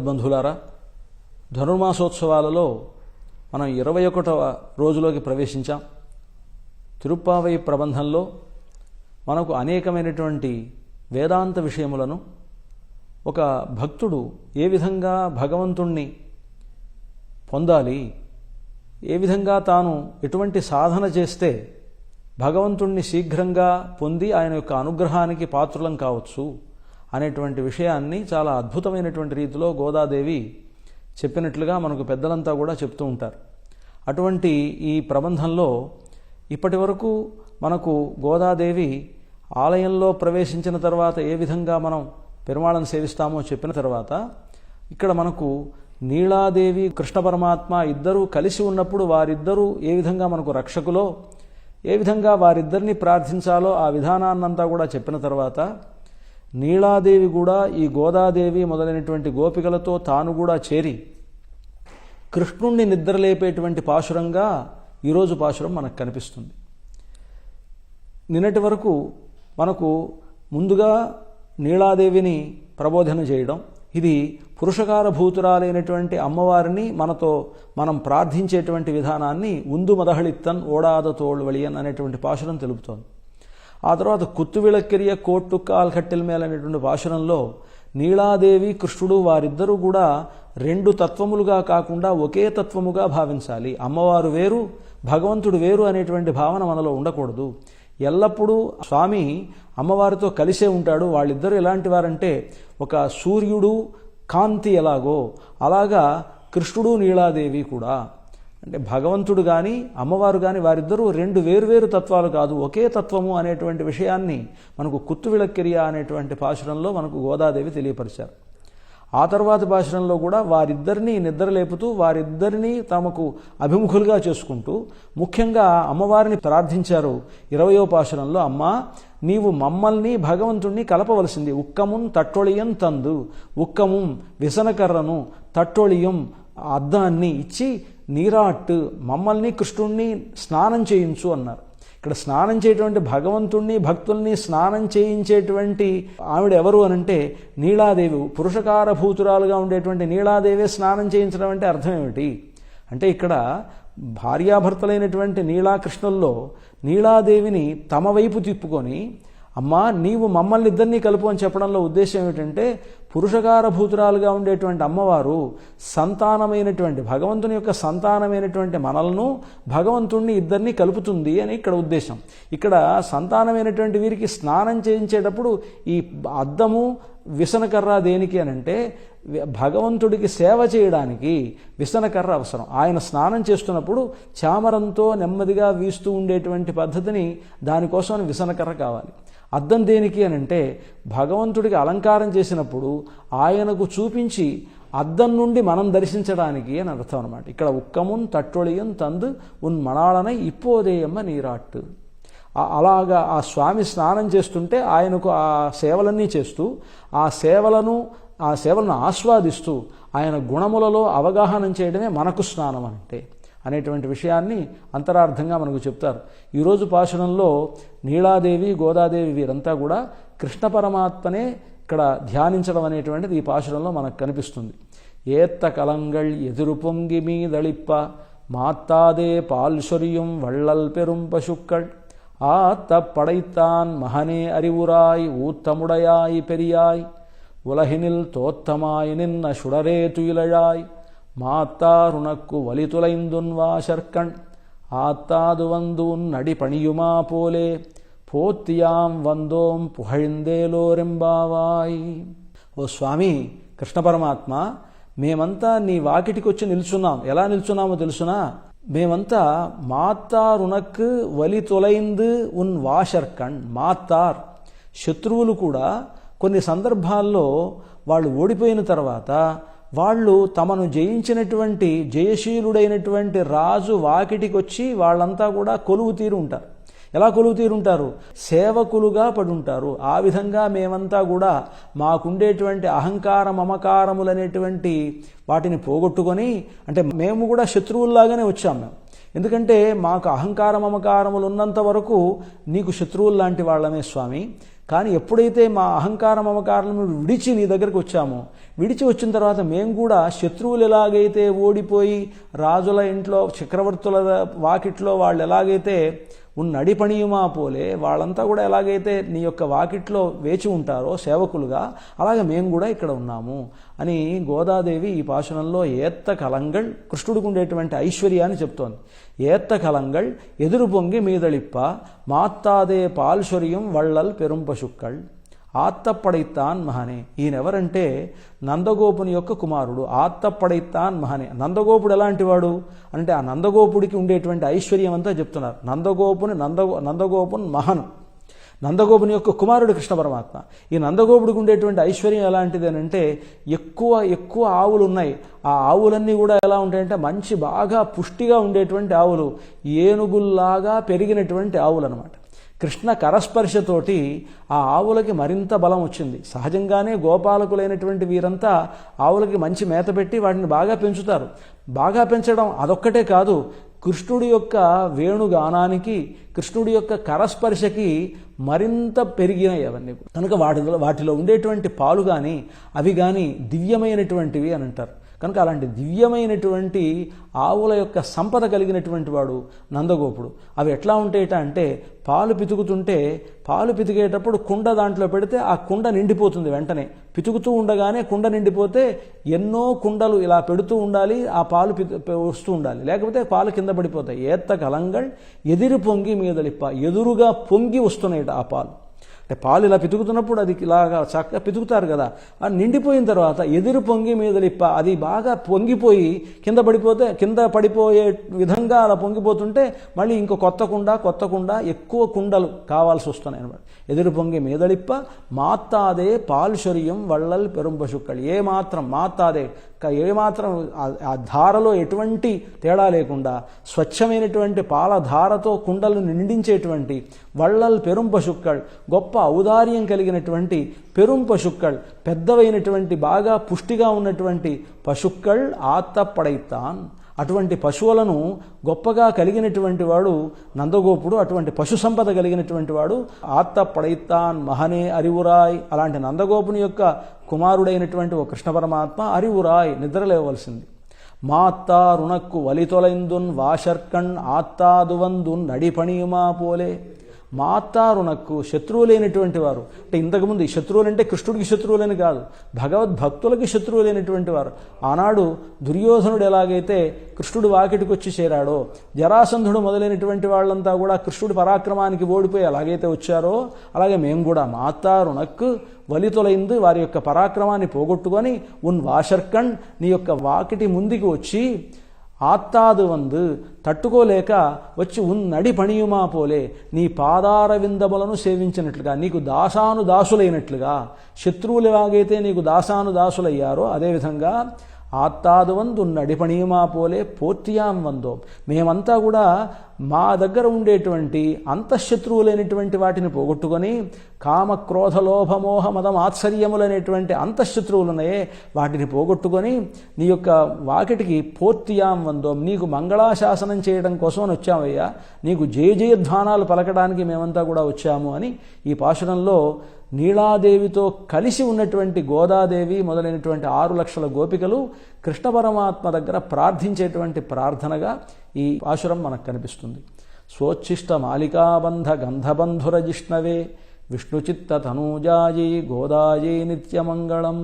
జగద్బంధులారా ధనుర్మాసోత్సవాలలో మనం ఇరవై ఒకటవ రోజులోకి ప్రవేశించాం. తిరుప్పావై ప్రబంధంలో మనకు అనేకమైనటువంటి వేదాంత విషయములను ఒక భక్తుడు ఏ విధంగా భగవంతుణ్ణి పొందాలి ఏ విధంగా తాను ఎటువంటి సాధన చేస్తే భగవంతుణ్ణి శీఘ్రంగా పొంది ఆయన యొక్క అనుగ్రహానికి పాత్రులం కావచ్చు అనేటువంటి విషయాన్ని చాలా అద్భుతమైనటువంటి రీతిలో గోదాదేవి చెప్పినట్లుగా మనకు పెద్దలంతా కూడా చెప్తూ ఉంటారు. అటువంటి ఈ ప్రబంధంలో ఇప్పటి వరకు మనకు గోదాదేవి ఆలయంలో ప్రవేశించిన తర్వాత ఏ విధంగా మనం పెరుమాళను సేవిస్తామో చెప్పిన తర్వాత ఇక్కడ మనకు నీలాదేవి కృష్ణ పరమాత్మ ఇద్దరూ కలిసి ఉన్నప్పుడు వారిద్దరూ ఏ విధంగా మనకు రక్షకులో ఏ విధంగా వారిద్దరిని ప్రార్థించాలో ఆ విధానాన్నంతా కూడా చెప్పిన తర్వాత నీలాదేవి కూడా ఈ గోదాదేవి మొదలైనటువంటి గోపికలతో తాను కూడా చేరి కృష్ణుణ్ణి నిద్రలేపేటువంటి పాశురంగా ఈరోజు పాశురం మనకు కనిపిస్తుంది. నిన్నటి వరకు మనకు ముందుగా నీలాదేవిని ప్రబోధన చేయడం ఇది పురుషకారభూతురాలైనటువంటి అమ్మవారిని మనతో మనం ప్రార్థించేటువంటి విధానాన్ని ఉందు మదహళిత్తన్ ఓడాద తోళ్వళియన్ అనేటువంటి పాశురం తెలుపుతోంది. ఆ తర్వాత కుత్తువిళక్కెరియ కోట్టు కాల్కట్టెల మేల అనేటువంటి భాషణంలో నీలాదేవి కృష్ణుడు వారిద్దరూ కూడా రెండు తత్వములుగా కాకుండా ఒకే తత్వముగా భావించాలి. అమ్మవారు వేరు భగవంతుడు వేరు అనేటువంటి భావన మనలో ఉండకూడదు. ఎల్లప్పుడూ స్వామి అమ్మవారితో కలిసే ఉంటాడు. వాళ్ళిద్దరూ ఎలాంటి వారంటే ఒక సూర్యుడు కాంతి ఎలాగో అలాగా కృష్ణుడు నీలాదేవి కూడా. అంటే భగవంతుడు కానీ అమ్మవారు కానీ వారిద్దరూ రెండు వేరువేరు తత్వాలు కాదు. ఒకే తత్వము అనేటువంటి విషయాన్ని మనకు కుత్తువిళక్కిరియ అనేటువంటి పాశురంలో మనకు గోదాదేవి తెలియపరిచారు. ఆ తర్వాత భాషణంలో కూడా వారిద్దరినీ నిద్రలేపుతూ వారిద్దరినీ తమకు అభిముఖులుగా చేసుకుంటూ ముఖ్యంగా అమ్మవారిని ప్రార్థించారు ఇరవయో పాశనంలో అమ్మ నీవు మమ్మల్ని భగవంతుణ్ణి కలపవలసింది. ఉక్కమున్ తట్టొళియం తందు. ఉక్కము విసనకర్రను తట్టొళియం అద్దాన్ని ఇచ్చి నీరాట్ మమ్మల్ని కృష్ణుణ్ణి స్నానం చేయించు అన్నారు. ఇక్కడ స్నానం చేయటువంటి భగవంతుణ్ణి భక్తుల్ని స్నానం చేయించేటువంటి ఆవిడ ఎవరు అనంటే నీలాదేవి పురుషకారభూతురాలుగా ఉండేటువంటి నీలాదేవి స్నానం చేయించడం అంటే అర్థం ఏమిటి? అంటే ఇక్కడ భార్యాభర్తలైనటువంటి నీలాకృష్ణుల్లో నీలాదేవిని తమ వైపు తిప్పుకొని అమ్మా నీవు మమ్మల్ని ఇద్దరినీ కలుపు అని చెప్పడంలో ఉద్దేశం ఏమిటంటే పురుషకారభూతురాలుగా ఉండేటువంటి అమ్మవారు సంతానమైనటువంటి భగవంతుని యొక్క సంతానమైనటువంటి మనలను భగవంతుణ్ణి ఇద్దరిని కలుపుతుంది అని ఇక్కడ ఉద్దేశం. ఇక్కడ సంతానమైనటువంటి వీరికి స్నానం చేయించేటప్పుడు ఈ అద్దము విసనకర్ర దేనికి అని అంటే భగవంతుడికి సేవ చేయడానికి విసనకర్ర అవసరం. ఆయన స్నానం చేస్తున్నప్పుడు చామరంతో నెమ్మదిగా వీస్తూ ఉండేటువంటి పద్ధతిని దానికోసం విసనకర్ర కావాలి. అర్థం దేనికి అని అంటే భగవంతుడికి అలంకారం చేసినప్పుడు ఆయనకు చూపించి అద్దం నుండి మనం దర్శించడానికి అని అర్థం అనమాట ఇక్కడ ఉక్కమున్ తట్టొళియం తందు ఉన్ మణాళనై ఇప్పోదేయమ్మ నీరాట్టు. అలాగా ఆ స్వామి స్నానం చేస్తుంటే ఆయనకు ఆ సేవలన్నీ చేస్తూ ఆ సేవలను ఆ సేవలను ఆస్వాదిస్తూ ఆయన గుణములలో అవగాహన చేయడమే మనకు స్నానం అంటే అనేటువంటి విషయాన్ని అంతరార్థంగా మనకు చెప్తారు. ఈరోజు పాషణంలో నీలాదేవి గోదాదేవి వీరంతా కూడా కృష్ణ పరమాత్మనే ఇక్కడ ధ్యానించడం అనేటువంటిది ఈ పాషణంలో మనకు కనిపిస్తుంది. ఏత్త కలంగళ్ ఎదురుపొంగి మీదళిప్ప மாத்தாதே பால் వళ్ళల్ పెరుం பெரும் பசுக்கள் ஆத்த படைத்தான் மகனே அறிவுராய் ஊத்தமுடையாய் பெரியாய் உலகினில் தோத்தமாய் நின்ன சுடரே துயிலழாய் மாத்தாருனக்கு வலிதுலைந்துன் வாசற்கண் ஆத்தாது வந்து உன் அடி பணியுமா போலே పోత్యాం వందోం పుహళిందేలోరెంబావాయ్ ఓ స్వామి కృష్ణ పరమాత్మ మేమంతా నీ వాకిటికి వచ్చి నిల్చున్నాం ఎలా నిల్చున్నామో తెలుసునా మేమంతా మాత్తార్ ఉనక్ వలి తొలైందు ఉన్ వాషర్కణ్ మాత్తార్ శత్రువులు కూడా కొన్ని సందర్భాల్లో వాళ్ళు ఓడిపోయిన తర్వాత వాళ్ళు తమను జయించినటువంటి జయశీలుడైనటువంటి రాజు వాకిటికి వచ్చి వాళ్ళంతా కూడా కొలువు తీరుంటారు. ఎలా కొలువు తీరుంటారు? సేవకులుగా పడుంటారు. ఆ విధంగా మేమంతా కూడా మాకుండేటువంటి అహంకార మమకారములనేటువంటి వాటిని పోగొట్టుకొని అంటే మేము కూడా శత్రువుల్లాగానే వచ్చాం మేము. ఎందుకంటే మాకు అహంకార మమకారములు ఉన్నంత వరకు నీకు శత్రువులు లాంటి వాళ్ళమే స్వామి. కానీ ఎప్పుడైతే మా అహంకారం మమకారాలను విడిచి నీ దగ్గరికి వచ్చామో విడిచి వచ్చిన తర్వాత మేము కూడా శత్రువులు ఎలాగైతే ఓడిపోయి రాజుల ఇంట్లో చక్రవర్తుల వాకిట్లో వాళ్ళు ఎలాగైతే ఉన్నడిపణియుమా పోలే వాళ్ళంతా కూడా ఎలాగైతే నీ యొక్క వాకిట్లో వేచి ఉంటారో సేవకులుగా అలాగే మేము కూడా ఇక్కడ ఉన్నాము అని గోదాదేవి ఈ పాశనంలో ఏత్త కలంగళ్ కృష్ణుడికి ఉండేటువంటి ఐశ్వర్యాన్ని చెప్తోంది. ఏత్త కలంగళ్ ఎదురు పొంగి మీదళిప్ప మాత్తాదే పాల్శ్వర్యం వళ్ళల్ పెరుంపశుక్కళ్. ఆత్తప్పడైత్తాన్ మహనే. ఈయనెవరంటే నందగోపుని యొక్క కుమారుడు. ఆత్తప్పడైత్తాన్ మహనే. నందగోపుడు ఎలాంటి వాడు అంటే ఆ నందగోపుడికి ఉండేటువంటి ఐశ్వర్యం అంతా చెప్తున్నారు. నందగోపుని నంద నందగోపున్ మహను. నందగోపుని యొక్క కుమారుడు కృష్ణ పరమాత్మ. ఈ నందగోపుడికి ఉండేటువంటి ఐశ్వర్యం ఎలాంటిది అని అంటే ఎక్కువ ఎక్కువ ఆవులు ఉన్నాయి ఆ ఆవులన్నీ కూడా ఎలా ఉంటాయంటే మంచి బాగా పుష్టిగా ఉండేటువంటి ఆవులు. ఏనుగుల్లాగా పెరిగినటువంటి ఆవులు అనమాట కృష్ణ కరస్పర్శతోటి ఆ ఆవులకి మరింత బలం వచ్చింది. సహజంగానే గోపాలకులైనటువంటి వీరంతా ఆవులకి మంచి మేత పెట్టి వాటిని బాగా పెంచుతారు. బాగా పెంచడం అదొక్కటే కాదు కృష్ణుడి యొక్క వేణుగానానికి కృష్ణుడి యొక్క కరస్పర్శకి మరింత పెరిగినాయి అవన్నీ. కనుక వాటిలో వాటిలో ఉండేటువంటి పాలు కానీ అవి కానీ దివ్యమైనటువంటివి అని అంటారు. కనుక అలాంటి దివ్యమైనటువంటి ఆవుల యొక్క సంపద కలిగినటువంటి వాడు నందగోపుడు. అవి ఎట్లా ఉంటాయట అంటే పాలు పితుకుతుంటే పాలు పితికేటప్పుడు కుండ దాంట్లో పెడితే ఆ కుండ నిండిపోతుంది వెంటనే. పితుకుతూ ఉండగానే కుండ నిండిపోతే ఎన్నో కుండలు ఇలా పెడుతూ ఉండాలి ఆ పాలు వస్తూ ఉండాలి. లేకపోతే పాలు కింద పడిపోతాయి. ఏత్త కలంగల్ ఎదిరి పొంగి మీదలిప్ప ఎదురుగా పొంగి వస్తున్నాయట ఆ పాలు. అంటే పాలు ఇలా పితుకుతున్నప్పుడు అది ఇలాగా చక్కగా పితుకుతారు కదా. అది నిండిపోయిన తర్వాత ఎదురు పొంగి మీద లిప్ప అది బాగా పొంగిపోయి కింద పడిపోతే కింద పడిపోయే విధంగా అలా పొంగిపోతుంటే మళ్ళీ ఇంకో కొత్త కుండ కొత్త కుండ ఎక్కువ కుండలు కావాల్సి వస్తున్నాయి అనమాట ఎదురు పొంగి మీదలిప్ప మాత్తాదే పాల్శర్యం వళ్ళల్ పెరుంపశుక్కలు ఏ మాత్రం మాత్తాదే ఏమాత్రం ఆ ధారలో ఎటువంటి తేడా లేకుండా స్వచ్ఛమైనటువంటి పాలధారతో కుండలు నిండించేటువంటి వళ్ళల్ పెరుంపశుక్కళ్ గొప్ప ఔదార్యం కలిగినటువంటి పెరుంపశుక్కళ్ పెద్దవైనటువంటి బాగా పుష్టిగా ఉన్నటువంటి పశుక్కళ్ ఆత్తపడైతాన్ అటువంటి పశువులను గొప్పగా కలిగినటువంటి వాడు నందగోపుడు అటువంటి పశు సంపద కలిగినటువంటి వాడు ఆత్త పడైత్తాన్ మహనే అరివురాయ్ అలాంటి నందగోపుని యొక్క కుమారుడైనటువంటి ఓ కృష్ణ పరమాత్మ అరివురాయ్ నిద్రలేవలసింది. మాత్తా రుణక్కు వలితొలైందున్ వాషర్కణ్ ఆత్తాదువందున్ నడిపణియుమా పోలే. మాత్తారునక్కు శత్రువులైనటువంటి వారు. అంటే ఇంతకుముందు శత్రువులంటే కృష్ణుడికి శత్రువులని కాదు. భగవద్భక్తులకి శత్రువులైనటువంటి వారు. ఆనాడు దుర్యోధనుడు ఎలాగైతే కృష్ణుడు వాకిటికి వచ్చి చేరాడో జరాసంధుడు మొదలైనటువంటి వాళ్ళంతా కూడా కృష్ణుడి పరాక్రమానికి ఓడిపోయి ఎలాగైతే వచ్చారో అలాగే మేము కూడా మాత్తారునక్కు వలితొలైంది వారి యొక్క పరాక్రమాన్ని పోగొట్టుకొని ఉన్ వాషర్కండ్ నీ యొక్క వాకిటి ముందుకు వచ్చి ఆత్తాదు వందు తట్టుకోలేక వచ్చి ఉన్నడి పణియుమా పోలే. నీ పాదారవిందములను సేవించినట్లుగా నీకు దాసాను దాసులైనట్లుగా శత్రువులు ఎలాగైతే నీకు దాసాను దాసులయ్యారో అదేవిధంగా ఆత్తాదు వందు నడిపణీమా పోలే పోర్తియాం వందో. మేమంతా కూడా మా దగ్గర ఉండేటువంటి అంతఃశత్రువులైనటువంటి వాటిని పోగొట్టుకొని కామ క్రోధ లోభమోహ మదం ఆశ్చర్యములైనటువంటి అంతఃశత్రువులున్నాయే వాటిని పోగొట్టుకొని నీ యొక్క వాకిటికి పూర్తియాం వందో. నీకు మంగళాశాసనం చేయడం కోసం వచ్చామయ్యా. నీకు జయ జయధ్వానాలు పలకడానికి మేమంతా కూడా వచ్చాము అని ఈ పాశురంలో నీలాదేవితో కలిసి ఉన్నటువంటి గోదాదేవి మొదలైనటువంటి ఆరు లక్షల గోపికలు కృష్ణ పరమాత్మ దగ్గర ప్రార్థించేటువంటి ప్రార్థనగా ఈ ఆశురం మనకు కనిపిస్తుంది. స్వోచ్ఛిష్ట మాలికాబంధ గంధబంధుర జిష్ణవే విష్ణుచిత్త తనూజాయై గోదాయై నిత్యమంగళం.